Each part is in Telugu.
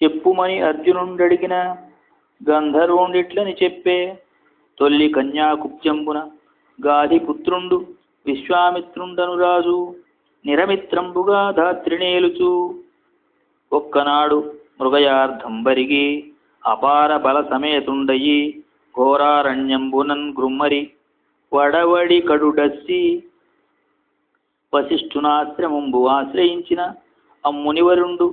చెప్పుమని అర్జునుండడిగిన గంధర్వుండిట్లని చెప్పే తొల్లి కన్యాకుబ్జంబున గాధిపుత్రుండు విశ్వామిత్రుండను రాజు నిరమిత్రంబుగా ధాత్రినేలుచు ఒక్కనాడు మృగయార్థంబరిగి అపార బల సమేతుండయి ఘోరారణ్యంబునన్ గృమ్మరి వడవడి కడుడస్సి వశిష్ఠునాశ్రమంబు ఆశ్రయించిన అమ్మునివరుండు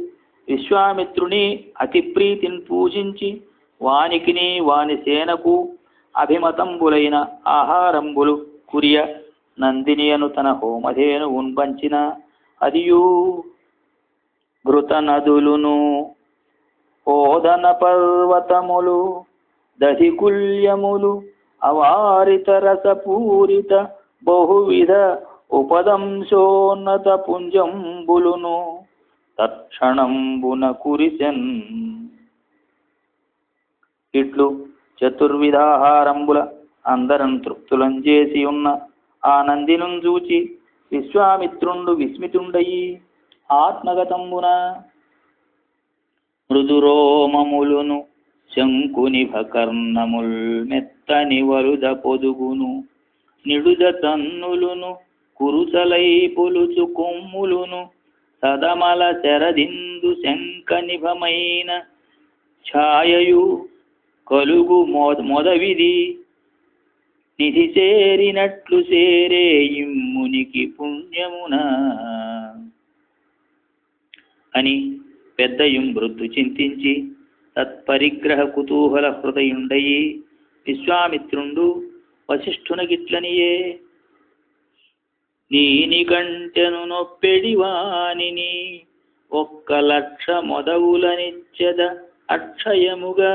విశ్వామిత్రుని అతి ప్రీతిని పూజించి వానికిని వాని సేనకు అభిమతంబులైన ఆహారంబులు కురియ నందినియను తన హోమధేను ఉన్పంచిన అదియు ఘృత నదులును ఓదన పర్వతములు దధికుల్యములు అవారిత రసపూరిత బహువిధ ఉపదంశోన్నత పుంజంబులును తక్షణంబున కురిసెన్ ఇట్లు చతుర్విధాహారంబుల అందరం తృప్తులం చేసి ఉన్న ఆ చూచి విశ్వామిత్రుండు విస్మితుండయి. ఆత్మగతంబున మృదురోమములును శంకుని భకర్ణముల్ మెత్తని వరుద పొదుగును నిడుద తన్నులును కురుసలై పొలుచు కొమ్ములును సదమల శరదిందు శంఖ నిభమైన ఛాయయు కలుగు మొదవిది నిధి చేరినట్లు సేరే ఇమ్మునికి పుణ్యమున. అని పెద్దయుం వృద్ధు చింతించి తత్పరిగ్రహ కుతూహల హృదయుండయి విశ్వామిత్రుండు వశిష్ఠునగిట్లనియే నీని కంటెను నొప్పెడివానిని ఒక్క లక్ష మొదవులనిచ్చద అక్షయముగా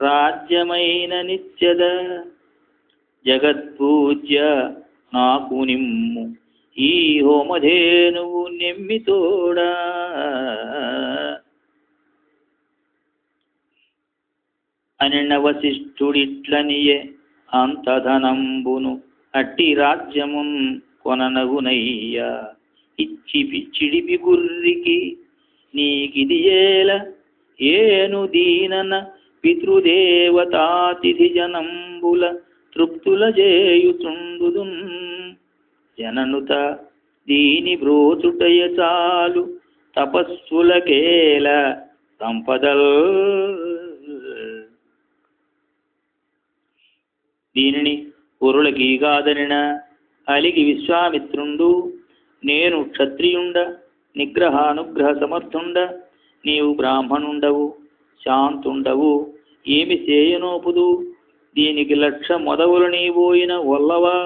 రాజ్యమైన నిత్యద జగత్పూజ్య నాకు నిమ్ము. ఈ హోమధేనువు నెమ్మితోడా అనిన వశిష్ఠుడిట్లనియే అంతధనంబును అట్టి రాజ్యమున్ కొననగునయ్యా. ఇచ్చి పిచ్చిడిపి గుర్రికి నీకిది ఏల. ఏను దీనన పితృదేవతాతిథి జనంబుల తృప్తుల చేయుచుండుదున్ జననుత దీని బ్రోచుటయ చాలు తపస్సులకేల సంపదల్ దీనిని పురులకీగాదనిన అలిగి విశ్వామిత్రుండు. నేను క్షత్రియుండ నిగ్రహానుగ్రహ సమర్థుండ నీవు బ్రాహ్మణుండవు శాంతుండవు ఏమి చేయనోపుదు? దీనికి లక్ష మొదవులు నీవోయిన ఒల్లవా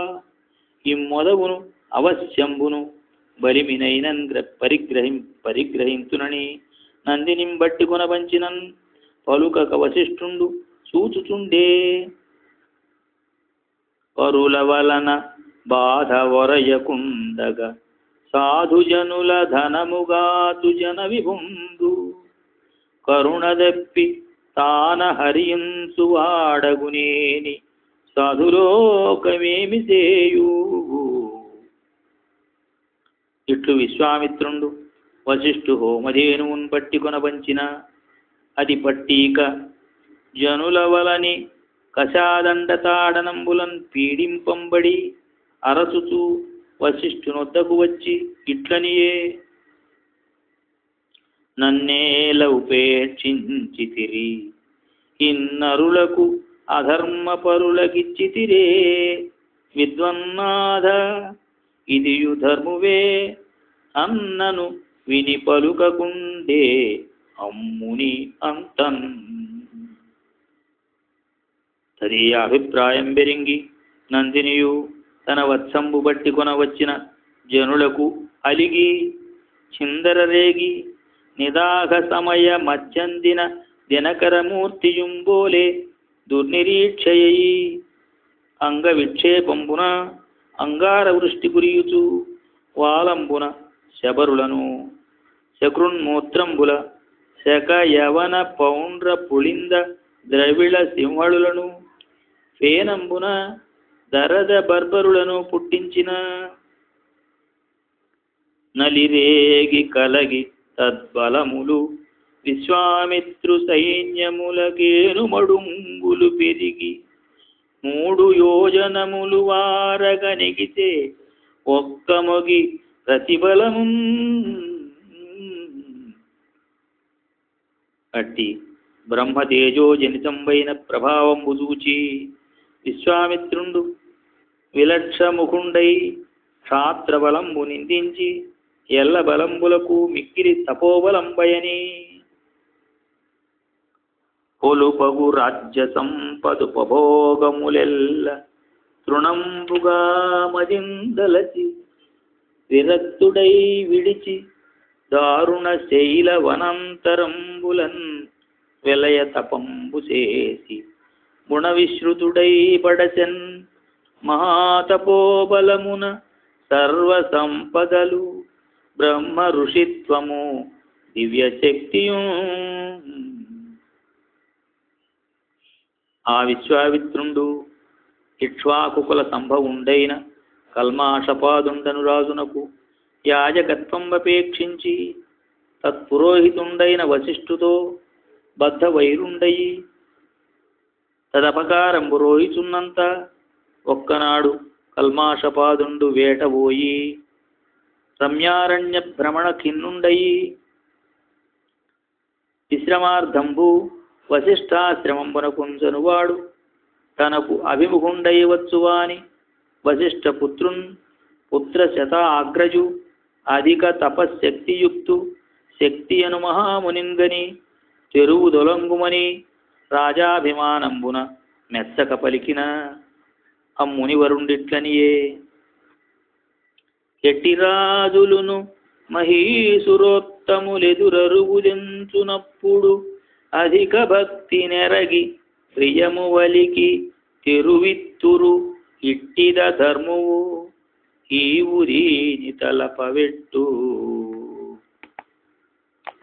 ఈ మొదవును అవశ్యంబును బలిమినైనన్ గ్ర పరిగ్రహిం నందినిం బట్టి కొనబంచినన్ పలుకక వశిష్ఠుండు సూచుచుండే. పరుల వలన బాధ వరయకుండగా సాధుజనుల ధనముగాతు జన విభుండు కరుణదప్పి తాన హరించు వాడగునేని సాధులోకమేమి చేయు. ఇట్లు విశ్వామిత్రుండు వశిష్ఠు హోమధేనువున్ పట్టి కొనబంచిన అది పట్టీక జనుల వలని కషాదండ తాడనంబులన్ పీడింపంబడి అరచుచు వశిష్ఠునొద్దకు వచ్చి ఇట్లనియే. నన్నేల ఉపేక్షించితిరి. ఇన్నరులకు అధర్మపరులకిచ్చితిరే. విద్వన్నాథ ఇదియు ధర్మువే. అన్నను విని పలుకకుండే అమ్ముని అంతన్ తది అభిప్రాయం బెరింగి నందినియు తన వత్సంబు బట్టి కొనవచ్చిన జనులకు అలిగి చిందరరేగి నిదాహ సమయ మధ్యందిన దినకరమూర్తియుంబోలే దుర్నిరీక్షయయి అంగ విక్షేపంబున అంగార వృష్టి గురియుచు వాలంబున శబరులను శకృన్మూత్రంబుల శక యవన పౌండ్ర పుళింద ద్రవిళ సింహళులను ఫేనంబున దరద బర్బరులను పుట్టించిన నలిరేగి కలగి తద్బలములు విశ్వామిత్రు సైన్యములకేను మడుంగులు పెరిగి మూడు యోజనములు వారగనిగితే ఒక్క మొగి ప్రతిబలము అట్టి బ్రహ్మతేజోజనితంబైన ప్రభావం బుదూచి విశ్వామిత్రుండు విలక్షముఖుండై క్షాత్రబలంబు నిందించి ఎల్ల బలంబులకు మిక్కిరి తపోబలంబయని. పొలుపగు రాజ్య సంపదు పభోగములెల్ల తృణంబుగా మదిందలచి విరక్తుడై విడిచి దారుణ శైల వనంతరంబులన్ విలయ తపంబు చేసి గుణ విశ్రుతుడై పడచన్ మహాతపోబలమున సర్వ సంపదలు బ్రహ్మ ఋషిత్వము దివ్య శక్తియు ఆ విశ్వామిత్రుండు ఇక్ష్వాకుకుల సంభవుండైన కల్మాషపాదుండను రాజునకు యాజకత్వంపేక్షించి తత్పురోహితుండైన వశిష్ఠుతో బద్ధ వైరుండయి తదపకారం రోహిచున్నంత ఒక్కనాడు కల్మాషపాదుండు వేటబోయి రమ్యారణ్య భ్రమణ ఖిన్నుండయి. విశ్రమార్థంబు వశిష్ఠాశ్రమంబునకుంజనువాడు తనకు అభిముఖుండై వశిష్ఠపుత్రున్ పుత్రశత పుత్రున్ అగ్రజు అధిక తపశ్శక్తియుక్తు శక్తి అను మహామునింగని చెరువు దొలంగుమని రాజాభిమానంబున మెచ్చక పలికిన. మునివరుండిట్లనియే? ఎట్టి రాజులును మహీసురోత్తములెదురరుగుదెంచునప్పుడు అధిక భక్తి నెరగి ప్రియము వలికి తెరువిత్తురు ఇట్టిద ధర్మువు ఈ ఊరిని తలపవెట్టు